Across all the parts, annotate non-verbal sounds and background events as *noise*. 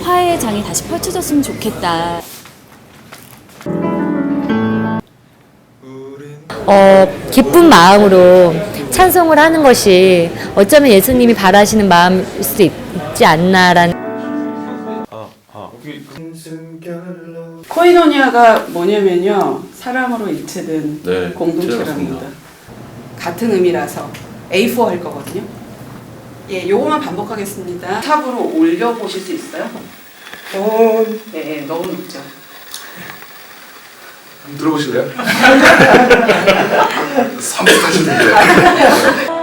화해의 장이 다시 펼쳐졌으면 좋겠다. 어, 기쁜 마음으로 찬송을 하는 것이 어쩌면 예수님이 바라시는 마음일 수도 있, 지 않나라는 코이노니아가 뭐냐면요 사람으로 일체된 네, 공동체랍니다. 같은 의미라서 A4 할 거거든요. 예, 요거만 반복하겠습니다. 탑으로 올려 보실 수 있어요? 네, 너무 높죠. 들어보실래요? *laughs* 340인데 *laughs*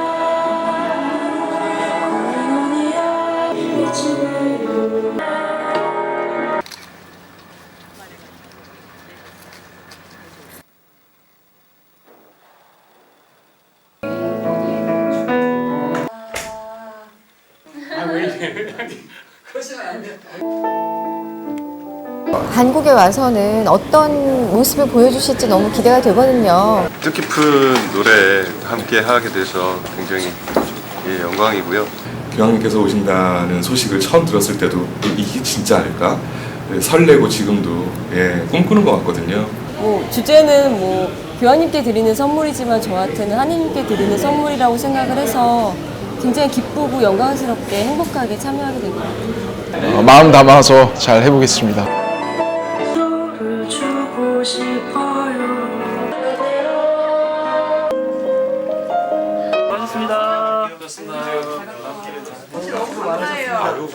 한국에 와서는 어떤 모습을 보여주실지 너무 기대가 되거든요. 뜻깊은 노래 함께 하게 돼서 굉장히 예, 영광이고요. 교황님께서 오신다는 소식을 처음 들었을 때도 이게 진짜 아닐까? 네, 설레고 지금도 예, 꿈꾸는 것 같거든요. 뭐 주제는 뭐 교황님께 드리는 선물이지만 저한테는 하나님께 드리는 선물이라고 생각을 해서 굉장히 기쁘고 영광스럽게 행복하게 참여하게 된 것 같아요. 어, 마음 담아서 잘 해보겠습니다. 너무 감사해요.